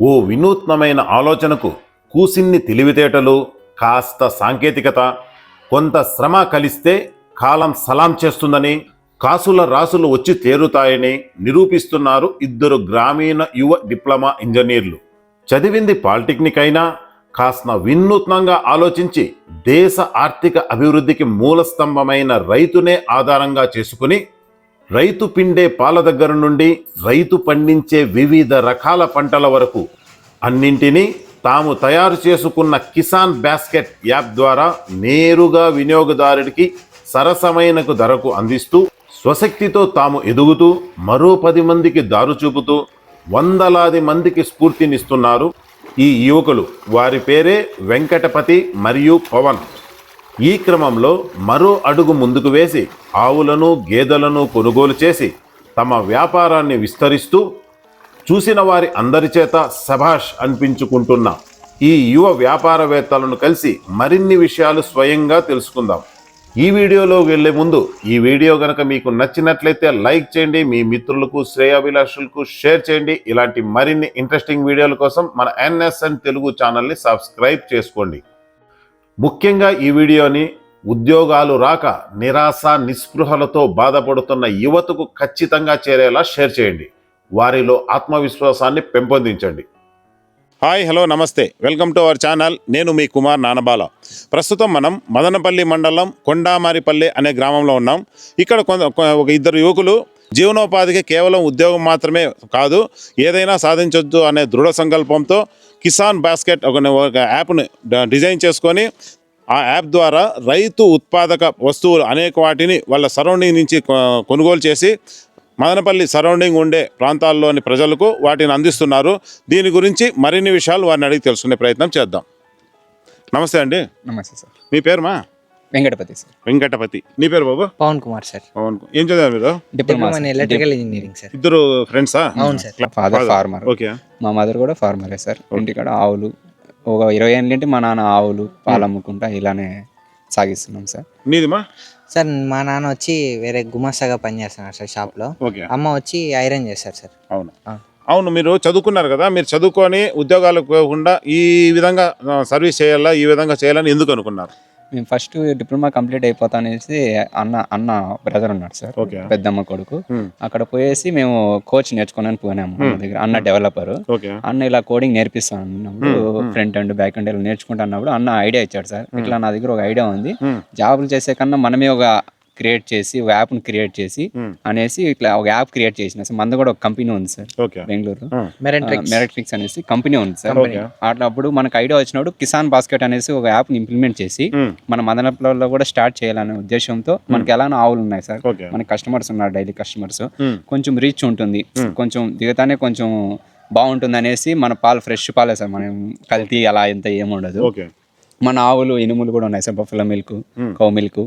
ఓ వినూత్నమైన ఆలోచనకు కూసిన్ని తెలివితేటలు కాస్త సాంకేతికత కొంత శ్రమ కలిస్తే కాలం సలాం చేస్తుందని కాసుల రాసులు వచ్చి చేరుతాయని నిరూపిస్తున్నారు ఇద్దరు గ్రామీణ యువ డిప్లొమా ఇంజనీర్లు. చదివింది పాలిటెక్నిక్ అయినా కాస్త వినూత్నంగా ఆలోచించి దేశ ఆర్థిక అభివృద్ధికి మూలస్తంభమైన రైతునే ఆధారంగా చేసుకుని రైతు పిండే పాల దగ్గర నుండి రైతు పండించే వివిధ రకాల పంటల వరకు అన్నింటినీ తాము తయారు చేసుకున్న కిసాన్ బాస్కెట్ యాప్ ద్వారా నేరుగా వినియోగదారుడికి సరసమైనకు ధరకు అందిస్తూ స్వశక్తితో తాము ఎదుగుతూ మరో పది మందికి దారు చూపుతూ వందలాది మందికి స్ఫూర్తినిస్తున్నారు ఈ యువకులు. వారి పేరే వెంకటపతి మరియు పవన్. ఈ క్రమంలో మరో అడుగు ముందుకు వేసి ఆవులను గేదెలను కొనుగోలు చేసి తమ వ్యాపారాన్ని విస్తరిస్తూ చూసిన వారి అందరి చేత సభాష్ అనిపించుకుంటున్న ఈ యువ వ్యాపారవేత్తలను కలిసి మరిన్ని విషయాలు స్వయంగా తెలుసుకుందాం. ఈ వీడియోలో వెళ్ళే ముందు ఈ వీడియో గనక మీకు నచ్చినట్లయితే లైక్ చేయండి మీ మిత్రులకు శ్రేయాభిలాషులకు షేర్ చేయండి. ఇలాంటి మరిన్ని ఇంట్రెస్టింగ్ వీడియోల కోసం మన ఎన్ఎస్ఎన్ తెలుగు ఛానల్ని సబ్స్క్రైబ్ చేసుకోండి. ముఖ్యంగా ఈ వీడియోని ఉద్యోగాలు రాక నిరాశ నిస్పృహలతో బాధపడుతున్న యువతకు ఖచ్చితంగా చేరేలా షేర్ చేయండి. వారిలో ఆత్మవిశ్వాసాన్ని పెంపొందించండి. హాయ్ హలో నమస్తే. Welcome to our channel. నేను మీ కుమార్ నానబాల. ప్రస్తుతం మనం మదనపల్లి మండలం కొండామారిపల్లి అనే గ్రామంలో ఉన్నాం. ఇక్కడ కొంత ఒక ఇద్దరు యువకులు జీవనోపాధికి కేవలం ఉద్యోగం మాత్రమే కాదు ఏదైనా సాధించొద్దు అనే దృఢ సంకల్పంతో కిసాన్ బాస్కెట్ ఒక యాప్ను డిజైన్ చేసుకొని ఆ యాప్ ద్వారా రైతు ఉత్పాదక వస్తువులు అనేక వాటిని వాళ్ళ సరౌండింగ్ నుంచి కొనుగోలు చేసి మదనపల్లి సరౌండింగ్ ఉండే ప్రాంతాల్లోని ప్రజలకు వాటిని అందిస్తున్నారు. దీని గురించి మరిన్ని విషయాలు వారిని అడిగి తెలుసుకునే ప్రయత్నం చేద్దాం. నమస్తే అండి. నమస్తే సార్. మీ పేరుమా? వెంకటపతి సార్. వెంకటపతి. నీ పేరు బాబు? పవన్ కుమార్ సార్. పవన్ ఏం చదివారు మీరు? Diploma electrical engineering sir. ఇద్దరు ఫ్రెండ్సా అవును సార్ ఫాదర్ ఫార్మర్ ఓకే మా మదర్ కూడా ఫార్మరే సార్ ఇంటికాడ ఆవులు ఒక ఇరవై ఏళ్ళ నుండి మా నాన్న ఆవులు పాలు అమ్ముకుంటా ఇలానే సాగిస్తున్నాం సార్ నీదిమా సార్ మా నాన్న వచ్చి వేరే గుమాస్తాగా పనిచేస్తున్నారు సార్ షాప్లో ఓకే అమ్మ వచ్చి ఐరన్ చేస్తారు సార్ అవును. ఆ. అవును మీరు చదువుకున్నారు కదా మీరు చదువుకొని ఉద్యోగాలకు పోకుండా ఈ విధంగా సర్వీస్ చేయాలా ఈ విధంగా చేయాలని ఎందుకు అనుకున్నారు? మేము ఫస్ట్ డిప్లొమా కంప్లీట్ అయిపోతానేసి అన్న అన్న బ్రదర్ ఉన్నాడు సార్. పెద్దమ్మ కొడుకు. Hmm. అక్కడ పోయేసి మేము కోచ్ నేర్చుకోనని పోయినాము అన్న దగ్గర అన్న డెవలపర్ అన్న ఇలా కోడింగ్ నేర్పిస్తాను అన్నప్పుడు ఫ్రంట్ అండ్ బ్యాక్ అండ్ ఇలా నేర్చుకుంటా అన్నప్పుడు అన్న ఐడియా ఇచ్చాడు సార్. ఇట్లా నా దగ్గర ఒక ఐడియా ఉంది. Hmm. జాబులు చేసే కన్నా మనమే ఒక క్రియేట్ చేసి ఒక యాప్ని క్రియేట్ చేసి Hmm. అనేసి ఇట్లా ఒక యాప్ క్రియేట్ చేసిన. సార్ మనది కూడా ఒక కంపెనీ ఉంది సార్ ఓకే. బెంగళూరు మెరెంట్రిక్స్ మెరట్రిక్స్ అనేసి కంపెనీ ఉంది సార్. Okay. అట్లా అప్పుడు మనకు ఐడియా వచ్చినప్పుడు కిసాన్ బాస్కెట్ అనేసి ఒక యాప్ని ఇంప్లిమెంట్ చేసి Hmm. మన మదనపల్లిలో కూడా స్టార్ట్ చేయాలనే ఉద్దేశంతో మనకి ఎలానో ఆవులు ఉన్నాయి సార్. మన కస్టమర్స్ ఉన్నారు డైలీ కస్టమర్స్ Hmm. కొంచెం రీచ్ ఉంటుంది. కొంచెం దిగతానే కొంచెం బాగుంటుంది అనేసి మన పాలు ఫ్రెష్ పాలే సార్. మనం కల్తీ అలా ఎంత ఏముండదు ఓకే మన ఆవులు ఇనుములు కూడా ఉన్నాయి sir buffalo milk. Cow milk.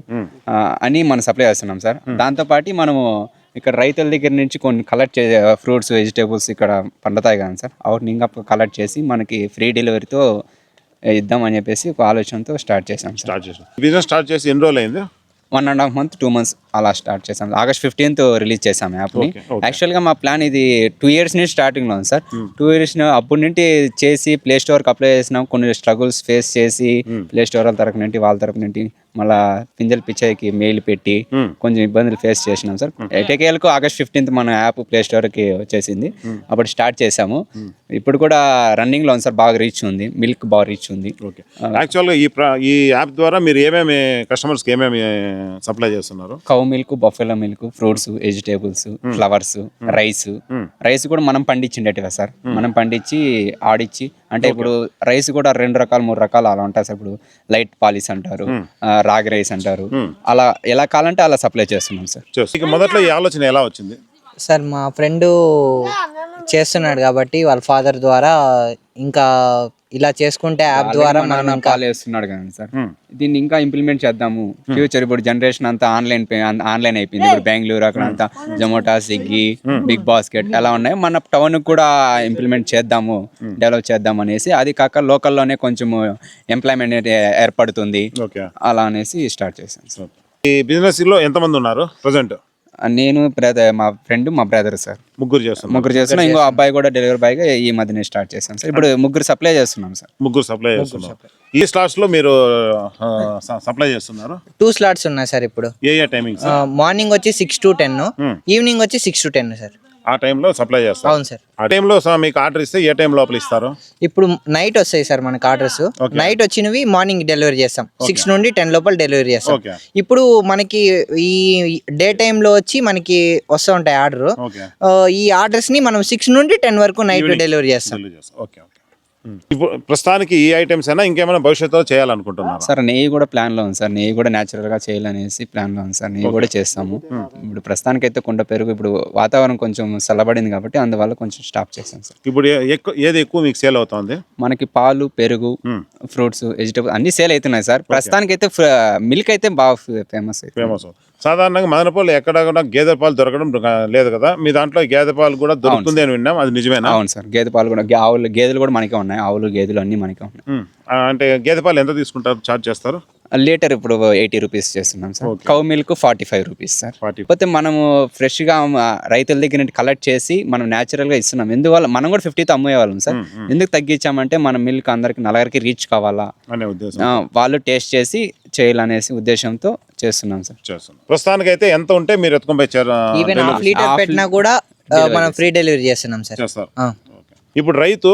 అని మనం సప్లై చేస్తున్నాం సార్. దాంతోపాటు మనము ఇక్కడ రైతుల దగ్గర నుంచి కొన్ని కలెక్ట్ చే ఫ్రూట్స్ వెజిటేబుల్స్ ఇక్కడ పండుతాయి కదా సార్. వాటిని ఇంకా కలెక్ట్ చేసి మనకి ఫ్రీ డెలివరీతో ఇద్దామని చెప్పేసి ఒక ఆలోచనతో స్టార్ట్ చేసాం స్టార్ట్ చేసాం బిజినెస్ స్టార్ట్ చేసి ఎన్ని రోజులు అయింది? One and half month two months అలా స్టార్ట్ చేసాం ఆగస్ట్ ఫిఫ్టీన్త్ రిలీజ్ చేసాం యాప్ని. యాక్చువల్గా మా ప్లాన్ ఇది టూ ఇయర్స్ నుంచి స్టార్టింగ్లో ఉంది సార్. టూ ఇయర్స్ అప్పటి నుండి చేసి ప్లే స్టోర్కి అప్లై చేసినాం. కొన్ని స్ట్రగుల్స్ ఫేస్ చేసి ప్లే స్టోర్ వాళ్ళ తరపు నుండి వాళ్ళ తరపు నుండి మళ్ళా పింజల్ పిచ్చాయికి మెయిల్ పెట్టి Hmm. కొంచెం ఇబ్బందులు ఫేస్ చేసినాం సార్. ఎటకేలకు ఆగస్ట్ ఫిఫ్టీన్త్ మన యాప్ ప్లే స్టోర్కి వచ్చేసింది. అప్పుడు స్టార్ట్ చేసాము ఇప్పుడు కూడా రన్నింగ్లో ఉంది సార్ బాగా రీచ్ ఉంది. మిల్క్ బాగా రీచ్ ఉంది. యాక్చువల్గా ఈ యాప్ ద్వారా మీరు ఏమేమి కస్టమర్స్కి ఏమేమి సప్లై చేస్తున్నారు? Cow milk buffalo milk fruits vegetables flowers rice rice కూడా మనం పండించిండేటివా సార్? మనం పండించి ఆడిచ్చి అంటే ఇప్పుడు రైస్ కూడా రెండు రకాలు మూడు రకాలు అలా ఉంటాయి సార్. ఇప్పుడు లైట్ పాలిస్ అంటారు రాగి రైస్ అంటారు. అలా ఎలా కావాలంటే అలా సప్లై చేస్తున్నాం సార్. మొదట్లో ఈ ఆలోచన ఎలా వచ్చింది? సార్ మా ఫ్రెండ్ చేస్తున్నాడు కాబట్టి వాళ్ళ ఫాదర్ ద్వారా ఇంకా ఇలా చేసుకుంటే యాప్ ద్వారా మనం పాలు వేస్తున్నాడు కదా సార్. దీన్ని ఇంకా ఇంప్లిమెంట్ చేద్దాము. ఫ్యూచర్ ఇప్పుడు జనరేషన్ అంతా ఆన్లైన్ ఆన్లైన్ అయిపోయింది. ఇప్పుడు బెంగళూరు అక్కడ అంతా జొమాటో స్విగ్గీ బిగ్ బాస్కెట్ ఎలా ఉన్నాయి. మన టౌన్ కూడా ఇంప్లిమెంట్ చేద్దాము. డెవలప్ చేద్దాం అనేసి అది కాక లోకల్లోనే కొంచెం ఎంప్లాయ్మెంట్ ఏర్పడుతుంది. ఓకే. అలా అనేసి స్టార్ట్ చేశాం సార్. ఈ బిజినెస్లో ఎంతమంది ఉన్నారు? ప్రజెంట్ నేను బ్రదర్ మా ఫ్రెండ్ మా బ్రదర్ సార్ ముగ్గురు చేస్తున్నారు ముగ్గురు చేస్తున్నాం. ఇంకో అబ్బాయి కూడా డెలివరీ బాయ్గా ఈ మధ్యనే స్టార్ట్ చేసాం సార్ ఇప్పుడు ముగ్గురు సప్లై చేస్తున్నాం సార్ ముగ్గురు సప్లై చేస్తున్నారు ఈ స్లాట్స్లో మీరు సప్లై చేస్తున్నారు? టూ స్లాట్స్ ఉన్నాయి సార్ ఇప్పుడు. ఏ ఏ టైమింగ్స్ మార్నింగ్ వచ్చి సిక్స్ టు టెన్ ఈవినింగ్ వచ్చి సిక్స్ టు టెన్ సార్ ఆ టైంలో సప్లై చేస్తారు. అవును సార్. ఆ టైంలో మీకు ఆర్డర్ ఇస్తే ఏ టైం లోపల ఇస్తారు? ఇప్పుడు నైట్ వస్తాయి సార్ మనకి ఆర్డర్స్. నైట్ వచ్చినవి మార్నింగ్ డెలివరీ చేస్తాం. సిక్స్ నుండి టెన్ లోపల డెలివరీ చేస్తాం. ఇప్పుడు మనకి ఈ డే లో వచ్చి మనకి వస్తూ ఉంటాయి ఆర్డర్. ఈ ఆర్డర్స్ని మనం సిక్స్ నుండి టెన్ వరకు నైట్ డెలివరీ చేస్తాం. ఓకే. ఇప్పుడు ప్రస్తుతానికి ఈ ఐటమ్స్ అయినా ఇంకేమైనా భవిష్యత్తులో చేయాలనుకుంటున్నారు? సార్ నెయ్యి కూడా ప్లాన్లో ఉంది సార్. నెయ్యి కూడా న్యాచురల్గా చేయాలనేసి ప్లాన్లో ఉంది సార్. నెయ్యి కూడా చేస్తాము. ఇప్పుడు ప్రస్తుతానికి అయితే కుండ పెరుగు ఇప్పుడు వాతావరణం కొంచెం చల్లబడింది కాబట్టి అందువల్ల కొంచెం స్టాప్ చేసాం సార్. ఇప్పుడు ఎక్కువ ఏది ఎక్కువ మీకు సేల్ అవుతుంది? మనకి పాలు పెరుగు ఫ్రూట్స్ వెజిటబుల్ అన్ని సేల్ అవుతున్నాయి సార్. ప్రస్తుతానికి అయితే మిల్క్ అయితే బాగా ఫేమస్ ఫేమస్ సాధారణంగా మదనపల్లి ఎక్కడ కూడా గేదె పాలు దొరకడం లేదు కదా. మీ దాంట్లో గేదె పాలు కూడా దొరుకుతుంది అని విన్నాం అది నిజమేనా? అవును సార్. గేదె పాలు కూడా ఆవులు గేదెలు కూడా మనకే ఉన్నాయి. ఆవులు గేదెలు అన్ని మనకే ఉన్నాయి. అంటే గేదె పాలు ఎంత తీసుకుంటారు చార్జ్ చేస్తారు? లీటర్ ఇప్పుడు ఎయిటీ రూపీస్ చేస్తున్నాం sir. Cow milk forty five rupees sir. Forty కాకపోతే మనము ఫ్రెష్గా రైతుల దగ్గర నుండి కలెక్ట్ చేసి మనం న్యాచురల్గా ఇస్తున్నాం. ఎందువల్ల మనం కూడా ఫిఫ్టీతో అమ్మేవాళ్ళం సార్. ఎందుకు తగ్గించామంటే మన మిల్క్ అందరికి నలుగురికి రీచ్ కావాలా? అనే ఉద్దేశం. వాళ్ళు టేస్ట్ చేసి చేయాలనేసి ఉద్దేశంతో చేస్తున్నాం సార్. చేస్తున్నాం. ప్రస్తుతానికి అయితే ఎంత ఉంటే మీరు ఎత్తుకొని ఈవెన్ హాఫ్ లీటర్ పెట్టినా కూడా మనం ఫ్రీ డెలివరీ చేస్తున్నాం సార్. ఇప్పుడు రైతు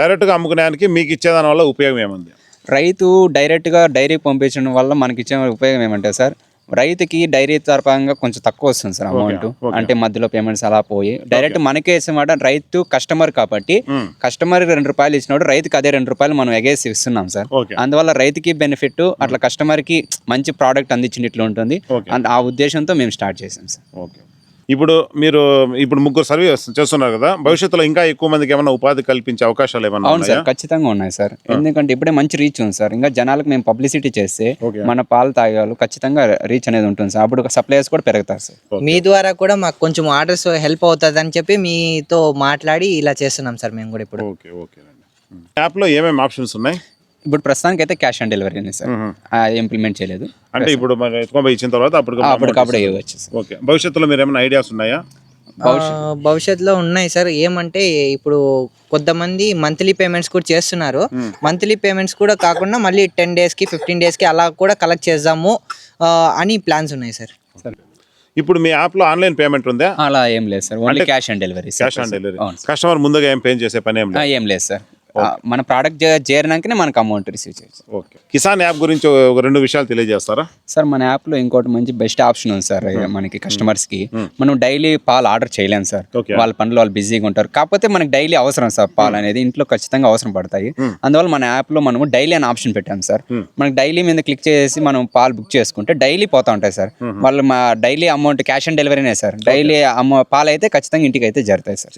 డైరెక్ట్గా అమ్ముకునేదానికి మీకు ఇచ్చేదాని వల్ల ఉపయోగం ఏముంది? రైతు డైరెక్ట్గా డైరీ పంపించడం వల్ల మనకి ఇచ్చే ఉపయోగం ఏమంటే సార్ రైతుకి డైరీ తరపంగా కొంచెం తక్కువ వస్తుంది సార్ అమౌంట్. అంటే మధ్యలో పేమెంట్స్ అలా పోయి డైరెక్ట్ మనకే వేసేమాట రైతు కస్టమర్ కాబట్టి కస్టమర్ రెండు రూపాయలు ఇచ్చినప్పుడు రైతుకి అదే రెండు రూపాయలు మనం ఎగేసి ఇస్తున్నాం సార్. అందువల్ల రైతుకి బెనిఫిట్ అట్లా కస్టమర్కి మంచి ప్రోడక్ట్ అందించినట్లు ఉంటుంది. అండ్ ఆ ఉద్దేశంతో మేము స్టార్ట్ చేసాం సార్. ఓకే. ఇప్పుడు మీరు ఇప్పుడు ముగ్గురు సర్వీస్ చేస్తున్నారు కదా భవిష్యత్తులో ఇంకా ఎక్కువ మందికి ఏమైనా ఉపాధి కల్పించే అవకాశాలు ఏమైనా అవును సార్ ఖచ్చితంగా ఉన్నాయి సార్. ఎందుకంటే ఇప్పుడే మంచి రీచ్ ఉంది సార్. ఇంకా జనాలకు మేము పబ్లిసిటీ చేస్తే. మన పాలు తాగే వాళ్ళు ఖచ్చితంగా రీచ్ అనేది ఉంటుంది సార్. అప్పుడు సప్లైస్ కూడా పెరుగుతారు సార్. మీ ద్వారా కూడా మాకు కొంచెం ఆర్డర్స్ హెల్ప్ అవుతుంది అని చెప్పి మీతో మాట్లాడి ఇలా చేస్తున్నాం సార్ మేము కూడా ఇప్పుడు. Okay okay. యాప్లో ఏమేమి ఆప్షన్స్ ఉన్నాయి? ఇప్పుడు ప్రస్తుతానికి అయితే cash on delivery sir. Implement చేయలేదు. అంటే ఇప్పుడు ఎత్తుకొని ఇచ్చిన తర్వాత అప్పుడు అప్పటికప్పుడు ఇవ్వచ్చు ఓకే. భవిష్యత్తులో మీరు ఏమైనా ఐడియాస్ ఉన్నాయా? భవిష్యత్తులో ఉన్నాయి సార్. ఏమంటే ఇప్పుడు కొంతమంది మంత్లీ పేమెంట్స్ కూడా చేస్తున్నారు. మంత్లీ పేమెంట్స్ కూడా కాకుండా మళ్ళీ టెన్ డేస్కి ఫిఫ్టీన్ డేస్కి అలా కూడా కలెక్ట్ చేద్దాము అని ప్లాన్స్ ఉన్నాయి సార్. ఇప్పుడు మీ యాప్లో ఆన్లైన్ పేమెంట్ ఉందా? అలా ఏం లేదు sir. Only cash on delivery cash on delivery customer ముందుగా ఏం పే చేసే పని ఏం లేదు సార్. మన ప్రోడక్ట్ చేరినాకనే మనకు అమౌంట్ రిసీవ్ చేయొచ్చు. ఓకే. కిసాన్ యాప్ గురించి ఒక రెండు విషయాలు తెలియజేస్తారా? సార్ మన యాప్లో ఇంకోటి మంచి బెస్ట్ ఆప్షన్ ఉంది సార్. మనకి కస్టమర్స్కి మనం డైలీ పాలు ఆర్డర్ చేయలేం సార్. వాళ్ళ పనులు వాళ్ళు బిజీగా ఉంటారు. కాకపోతే మనకి డైలీ అవసరం సార్ పాలు అనేది. ఇంట్లో ఖచ్చితంగా అవసరం పడతాయి. అందువల్ల మన యాప్లో మనము డైలీ అని ఆప్షన్ పెట్టాం సార్. మనకి డైలీ మీద క్లిక్ చేసి మనం పాలు బుక్ చేసుకుంటే డైలీ పోతా ఉంటాయి సార్. వాళ్ళు మా డైలీ అమౌంట్ క్యాష్ ఆన్ డెలివరీనే సార్. డైలీ అమ్మ పాలు అయితే ఖచ్చితంగా ఇంటికి అయితే జరుగుతాయి సార్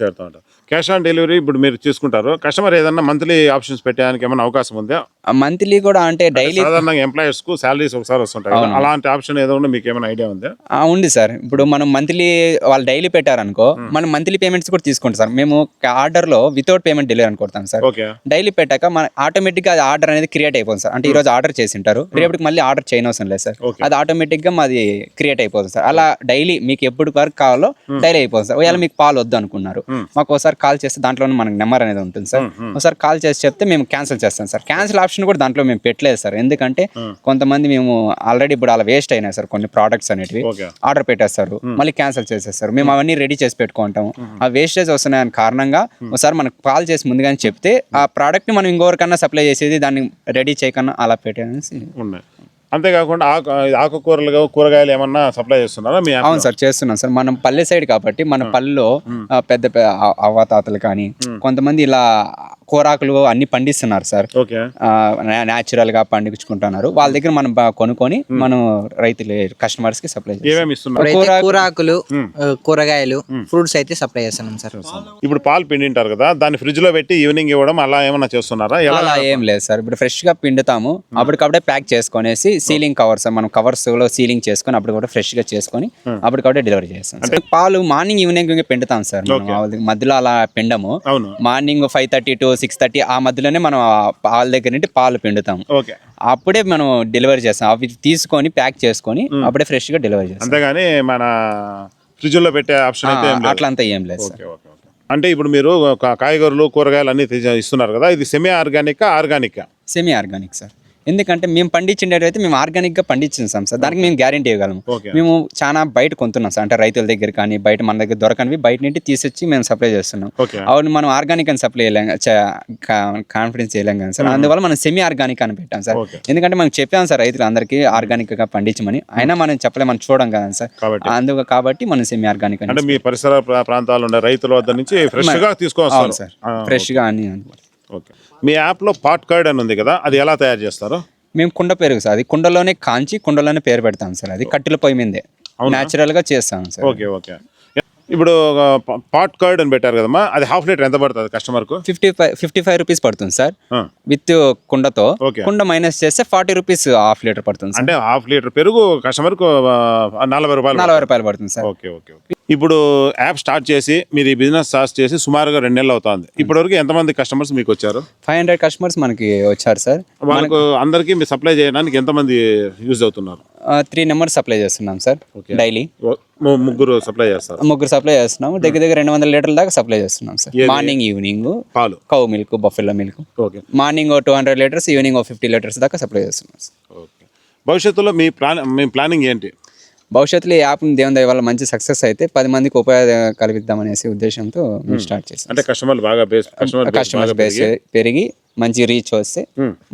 క్యాష్ ఆన్ డెలివరీ ఇప్పుడు మీరు తీసుకుంటారు కస్టమర్ ఏదన్నా మంత్లీ ఆప్షన్స్ పెట్టడానికి ఏమైనా అవకాశం ఉందా? మంత్లీ కూడా అంటే డైలీ సాధారణంగా ఎంప్లాయర్స్కు సాలరీస్ ఒకసారి వస్తుంటాయి. అలాంటి ఆప్షన్ ఏదో ఉంటే మీకు ఏమైనా ఐడియా ఉందా? ఆ, ఉంది సార్. ఇప్పుడు మనం మంత్లీ వాళ్ళు డైలీ పెట్టారనుకో మనం మంత్లీ పేమెంట్స్ కూడా తీసుకుంటాం సార్. మేము ఆర్డర్లో వితౌట్ పేమెంట్ డెలివరీ అనుకుంటాం సార్. ఓకే డైలీ పెట్టాక మన ఆటోమేటిక్గా అది ఆర్డర్ అనేది క్రియేట్ అయిపోతుంది సార్. అంటే ఈ రోజు ఆర్డర్ చేసి ఉంటారు రేపటికి మళ్ళీ ఆర్డర్ చేయనవసరం లేదు సార్. అది ఆటోమేటిక్గా మాది క్రియేట్ అయిపోతుంది సార్. అలా డైలీ మీకు ఎప్పుడు వరకు కావాలో డైలీ అయిపోతుంది సార్. ఒకవేళ మీకు పాలు వద్దు అనుకున్నారు. మాకు ఒకసారి కాల్ చేస్తే దాంట్లోనే మనకి నెంబర్ అనేది ఉంటుంది సార్. ఒకసారి కాల్ చేసి చెప్తే మేము క్యాన్సిల్ చేస్తాం సార్. క్యాన్సిల్ ఆప్షన్ కూడా దాంట్లో మేము పెట్టలేదు సార్. ఎందుకంటే కొంతమంది మేము ఆల్రెడీ ఇప్పుడు అలా వేస్ట్ అయినాయి సార్ కొన్ని ప్రోడక్ట్స్ అనేటివి. ఆర్డర్ పెట్టేస్తారు. మళ్ళీ క్యాన్సిల్ చేసేస్తారు. మేము అవన్నీ రెడీ చేసి పెట్టుకుంటాము. ఆ వేస్టేజ్ వస్తున్నాయని కారణంగా ఒకసారి మనకు కాల్ చేసి ముందుగానే చెప్తే ఆ ప్రోడక్ట్ని మనం ఇంకొకరికన్నా సప్లై చేసేది దాన్ని రెడీ చేయకన్నా అలా పెట్టేసి ఉన్నాయి. అంతేకాకుండా ఆకు ఆకుకూరలు కూరగాయలు ఏమన్నా సప్లై చేస్తున్నారా మీ అవును సార్ చేస్తున్నాం సార్. మనం పల్లె సైడ్ కాబట్టి మన పల్లెలో పెద్ద పె- అ- అవ్వాతాతలు కానీ కొంతమంది ఇలా కూరాకులు అన్ని పండిస్తున్నారు సార్. ఓకే. న్యాచురల్గా పండించుకుంటున్నారు. వాళ్ళ దగ్గర మనం కొనుక్కొని మనం రైతులు కస్టమర్స్కి సప్లై కూరాకులు కూరగాయలు ఫ్రూట్స్ అయితే సప్లై చేస్తున్నాం సార్. ఇప్పుడు పాలు పిండింటారు కదా దాన్ని ఫ్రిడ్జ్లో పెట్టి ఈవినింగ్ ఇవ్వడం అలా ఏమన్నా చేస్తున్నారా? అలా ఏం లేదు సార్. ఇప్పుడు ఫ్రెష్గా పిండుతాము. అప్పటికప్పుడే ప్యాక్ చేసుకొనేసి సీలింగ్ కవర్స్ మనం కవర్స్లో సీలింగ్ చేసుకొని అప్పటికప్పుడే ఫ్రెష్గా చేసుకొని అప్పటికప్పుడే డెలివరీ చేస్తాం. పాలు మార్నింగ్ ఈవినింగ్ పిండుతాం సార్ మధ్యలో అలా పిండము. Morning five thirty to six thirty ఆ మధ్యలోనే మనం పాల దగ్గర నుండి పాలు పిండుతాం. ఓకే అప్పుడే మనం డెలివరీ చేస్తాం. అవి తీసుకొని ప్యాక్ చేసుకొని అప్పుడే ఫ్రెష్గా డెలివరీ చేస్తాం. అంతేగాని మన ఫ్రిడ్జ్లో పెట్టే ఆప్షన్ అయితే ఏం లేదు. అట్లా అంతా ఏం లేదు. అంటే ఇప్పుడు మీరు కాయగూరలు కూరగాయలు అన్ని ఇస్తున్నారు కదా ఇది semi organic organic semi organic sir ఎందుకంటే మేము పండించిండేది అయితే మేము ఆర్గానిక్గా పండించాం సార్. దానికి మేము గ్యారంటీ ఇవ్వగలము. మేము చాలా బయట కొంటున్నాం సార్. అంటే రైతుల దగ్గర కానీ బయట మన దగ్గర దొరకనివి బయట నుండి తీసుకొచ్చి మేము సప్లై చేస్తున్నాం. అవును మనం ఆర్గానిక్ అని సప్లై చేయలేం కాన్ఫిడెన్స్ చేయలేం కదా సార్. అందువల్ల మనం సెమీ ఆర్గానిక్ అని పెట్టాం సార్. ఎందుకంటే మనం చెప్పాం సార్ రైతులు అందరికీ ఆర్గానిక్గా పండించమని. అయినా మనం చెప్పలేం మనం చూడం కదా సార్. అందుకు కాబట్టి మనం సెమీ ఆర్గానిక్ అంటే మీ పరిసర ప్రా- ప్రాంతాల్లో ఉండే రైతుల వద్ద నుంచి ఫ్రెష్గా అవును తీసుకొస్తారు. సార్. ఆ, ఫ్రెష్గా అని ఓకే. మీ యాప్లో పాట్ కార్డ్ అని ఉంది కదా అది ఎలా తయారు చేస్తారు? మేము కుండ పెరుగు సార్ అది కుండలోనే కాంచి కుండలోనే పేరు పెడతాం సార్ అది కట్టెల పొయ్యి మీదే. న్యాచురల్గా చేస్తాం సార్. Okay okay. ఇప్పుడు పాట్ కార్డ్ అని పెట్టారు కదమ్మా అది హాఫ్ లీటర్ ఎంత పడుతుంది కస్టమర్కు fifty five fifty five rupees పడుతుంది సార్ విత్ కుండతో. కుండ మైనస్ చేస్తే ఫార్టీ రూపీస్ హాఫ్ లీటర్ పడుతుంది అంటే హాఫ్ లీటర్ పెరుగు కస్టమర్కు ఆ, నలభై రూపాయలు నలభై రూపాయలు పడుతుంది సార్. Okay okay okay. ఇప్పుడు యాప్ స్టార్ట్ చేసి మీరు ఈ బిజినెస్ స్టార్ట్ చేసి సుమారుగా రెండు నెలలు అవుతుంది. ఇప్పటివరకు ఎంతమంది కస్టమర్స్ మీకు వచ్చారు? ఫైవ్ హండ్రెడ్ కస్టమర్స్ మనకి వచ్చారు సార్. వాళ్ళకు అందరికీ మీరు సప్లై చేయడానికి ఎంతమంది యూజ్ అవుతున్నారు? త్రీ నెంబర్స్ సప్లై చేస్తున్నాం సార్ డైలీ. ముగ్గురు సప్లై చేస్తారు. ముగ్గురు సప్లై చేస్తున్నాము. దగ్గర దగ్గర రెండు వందల లీటర్ల దాకా సప్లై చేస్తున్నాం సార్. మార్నింగ్ ఈవినింగ్ పాలు. Cow milk buffalo milk. Okay. Morning two hundred litres evening fifty litres దాకా సప్లై చేస్తున్నాం సార్. ఓకే. భవిష్యత్తులో మీ ప్లాన్ మీ ప్లానింగ్ ఏంటి? భవిష్యత్తులో ఈ యాప్ దేవుని దయ వల్ల మంచి సక్సెస్ అయితే పది మందికి ఉపాధి కల్పిద్దామనేసి ఉద్దేశంతో మేము స్టార్ట్ చేసాం. అంటే కస్టమర్లు బాగా base customer base customers base పెరిగి మంచి రీచ్ వస్తే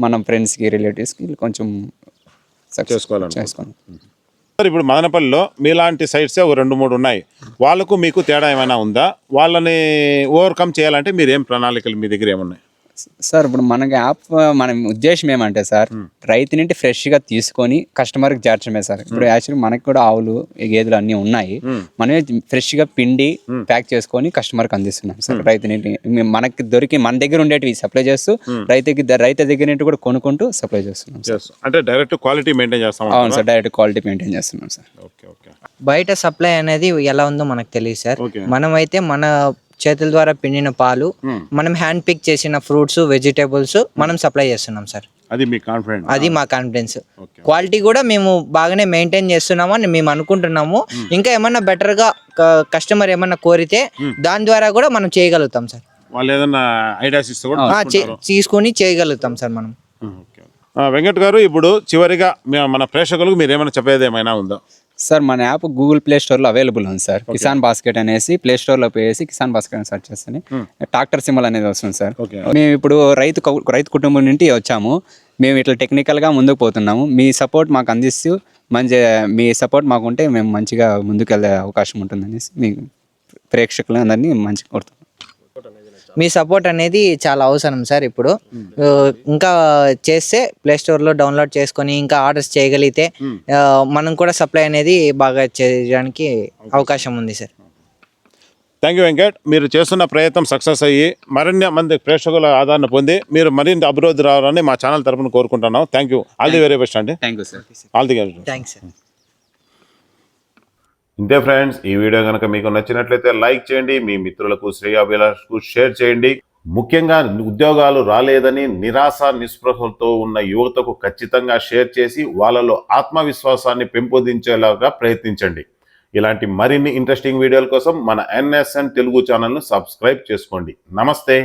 మనం ఫ్రెండ్స్కి రిలేటివ్స్కి కొంచెం చేసుకోవాలను చేసుకుందాం సార్ ఇప్పుడు మదనపల్లిలో మీలాంటి సైట్సే ఒక రెండు మూడు ఉన్నాయి. వాళ్ళకు మీకు తేడా ఏమైనా ఉందా? వాళ్ళని ఓవర్కమ్ చేయాలంటే మీరు ఏం ప్రణాళికలు మీ దగ్గర ఏమున్నాయి? సార్ ఇప్పుడు మనకి యాప్ మన ఉద్దేశం ఏమంటే సార్ రైతు నుండి ఫ్రెష్గా తీసుకొని కస్టమర్కి చేర్చడమే సార్. ఇప్పుడు యాక్చువల్లీ మనకి కూడా ఆవులు గేదెలు అన్నీ ఉన్నాయి. మనమే ఫ్రెష్గా పిండి ప్యాక్ చేసుకొని కస్టమర్కి అందిస్తున్నాం సార్. రైతు నుండి మనకి దొరికి మన దగ్గర ఉండేటివి సప్లై చేస్తూ రైతుకి రైతు దగ్గర నుండి కూడా కొనుక్కుంటూ సప్లై చేస్తున్నాం. అంటే డైరెక్ట్ క్వాలిటీ మెయింటైన్ చేస్తాం అవును సార్ డైరెక్ట్ క్వాలిటీ మెయింటైన్ చేస్తున్నాం సార్. Okay okay. బయట సప్లై అనేది ఎలా ఉందో మనకు తెలియదు సార్. మనమైతే మన చేతుల ద్వారా పిండిన పాలు మనం హ్యాండ్ పిక్ చేసిన ఫ్రూట్స్ వెజిటేబుల్స్ మనం సప్లై చేస్తున్నాం సార్ అది మీ కాన్ఫిడెంట్ అది మా కాన్ఫిడెన్స్. క్వాలిటీ కూడా మేము బాగానే మెయింటైన్ చేస్తున్నాము అని మేము అనుకుంటున్నాము. ఇంకా ఏమన్నా better గా కస్టమర్ ఏమన్నా కోరితే దాని ద్వారా కూడా మనం చేయగలుగుతాం సార్ వాళ్ళు ఏదన్నా ఐడియాస్ ఇస్తే కూడా తీసుకొని చేయగలుగుతాం సార్ మనం. వెంకట్ గారు ఇప్పుడు చివరిగా మన ప్రేక్షకులకు మీరు ఏమైనా చెప్పేది ఏమైనా ఉందా? సార్ మన యాప్ గూగుల్ ప్లే స్టోర్లో అవైలబుల్ ఉంది సార్. కిసాన్ బాస్కెట్ అనేసి ప్లే స్టోర్లో పోయేసి కిసాన్ బాస్కెట్ అని సెర్చ్ చేస్తే ట్రాక్టర్ సింబల్ అనేది వస్తుంది సార్. మేము ఇప్పుడు రైతు రైతు కుటుంబం నుండి వచ్చాము. మేము ఇట్లా టెక్నికల్గా ముందుకు పోతున్నాము. మీ సపోర్ట్ మాకు అందిస్తూ మంచి మీ సపోర్ట్ మాకుంటే మేము మంచిగా ముందుకు వెళ్ళే అవకాశం ఉంటుందనేసి మీ ప్రేక్షకులు అందరినీ మంచిగా కోరుతున్నాం. మీ సపోర్ట్ అనేది చాలా అవసరం సార్ ఇప్పుడు. ఆ, ఇంకా చేస్తే ప్లే స్టోర్లో డౌన్లోడ్ చేసుకొని ఇంకా ఆర్డర్స్ చేయగలిగితే ఆ, మనం కూడా సప్లై అనేది బాగా చేయడానికి అవకాశం ఉంది సార్. థ్యాంక్ యూ వెంకట్ మీరు చేస్తున్న ప్రయత్నం సక్సెస్ అయ్యి మరిన్ని మంది ప్రేక్షకుల ఆదరణ పొంది మీరు మరింత అభివృద్ధి రావాలని మా ఛానల్ తరపున కోరుకుంటున్నాం. Thank you all the very best అండి. Thank you sir all the best thanks sir ఇంతే ఫ్రెండ్స్ ఈ వీడియో కనుక మీకు నచ్చినట్లయితే లైక్ చేయండి మీ మిత్రులకు శ్రేయాభిలాషకు షేర్ చేయండి. ముఖ్యంగా ఉద్యోగాలు రాలేదని నిరాశ నిస్పృహలతో ఉన్న యువతకు ఖచ్చితంగా షేర్ చేసి వాళ్ళలో ఆత్మవిశ్వాసాన్ని పెంపొందించేలాగా ప్రయత్నించండి. ఇలాంటి మరిన్ని ఇంట్రెస్టింగ్ వీడియోల కోసం మన ఎన్ఎస్ఎన్ తెలుగు ఛానల్ను సబ్స్క్రైబ్ చేసుకోండి. నమస్తే!